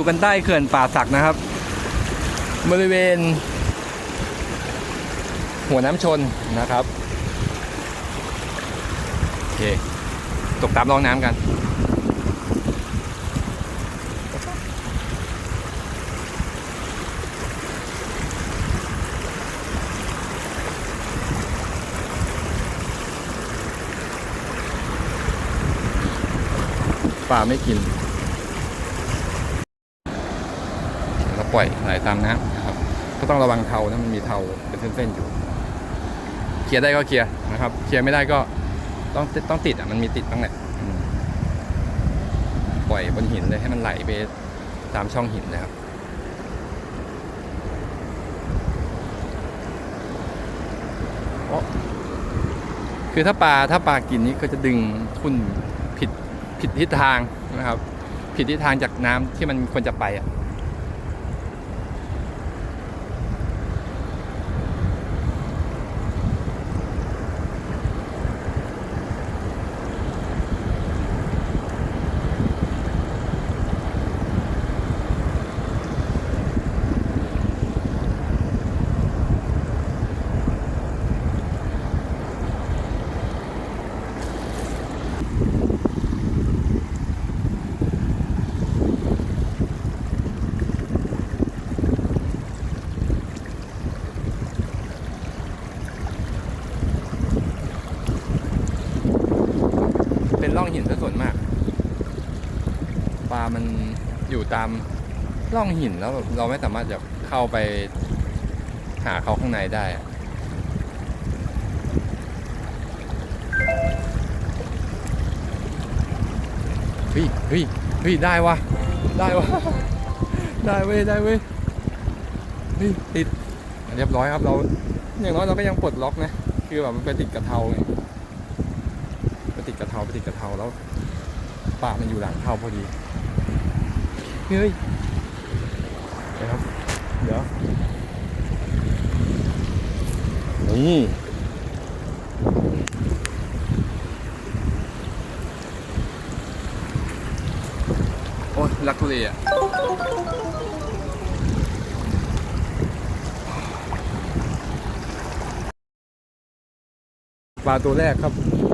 อยู่กันใต้เขื่อนป่าสักนะครับ บริเวณ หัวน้ำชนนะครับโอเคตกตามร่องน้ำกันปลาไม่กินเรา ปล่อยไหลตามน้ำนะครับก็ต้องระวังเทานะมันมีเทาเป็นเส้นๆอยู่ เคลียร์ได้ก็เคลียร์นะครับ เคลียร์ไม่ได้ก็ต้องต้องติดอะมันมีติดตั้งแหละอืมปล่อยบนหินเลยให้มันไหลไปตามช่องหินนะครับโอ๊ะคือถ้าปลาถ้าปลากินนี่ก็จะดึงทุ่นผิดผิดทิศทางนะครับ ผิดทิศทางจากน้ำที่มันควรจะไปอะ ร่องหินซะส่วนมาก ปลามันอยู่ตามร่องหินแล้วแบบเราไม่สามารถจะเข้าไปหาเขาข้างในได้เฮ้ยเฮ้ยเฮ้ยได้วะได้วะได้เว้ยได้เว้ยเฮ้ยติดเรียบร้อยครับเรา อย่างน้อยเราก็ยังปลดล็อกนะ คือแบบมันไปติดกระเทาไง ติดกระเทาไปติดกระเทาแล้วปลามันอยู่หลังเทาพอดีเฮ้ยเดี๋ยวครับเดี๋ยวนี่โอ้ยรักทุเรศอะปลาตัวแรกครับ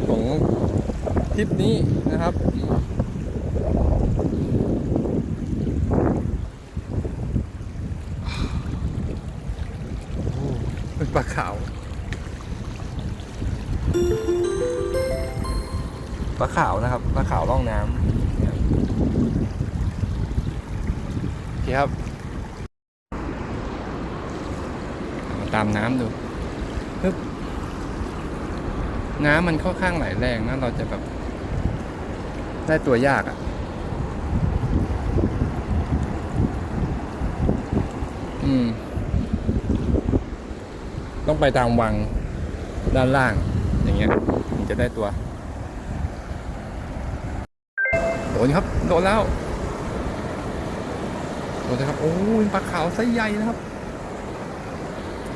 ของ ทริปนี้นะครับโอ้เป็นปลาขาว ปลาขาวนะครับ ปลาขาวร่องน้ำเนี่ยโอเคครับ มาตามน้ำดูปึ๊บน้ำมันค่อนข้างไหลแรงนะเราจะแบบ ได้ตัวยากอะ่ะอืม ต้องไปตามวังด้านล่าง อย่างเงี้ยถึงจะได้ตัวโดนครับ โดนแล้วโดนนะครับโอ้ยปลาขาวไซส์ใหญ่นะครับ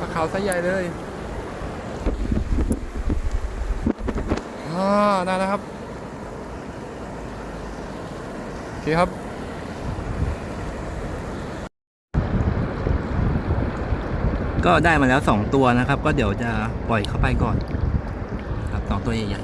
ปลาขาวไซส์ใหญ่เลยอ่าได้แล้วครับ โอ เคครับก็ได้มาแล้ว 2 ตัวนะครับ ก็เดี๋ยวจะปล่อยเข้าไปก่อน ครับสองตัวใหญ่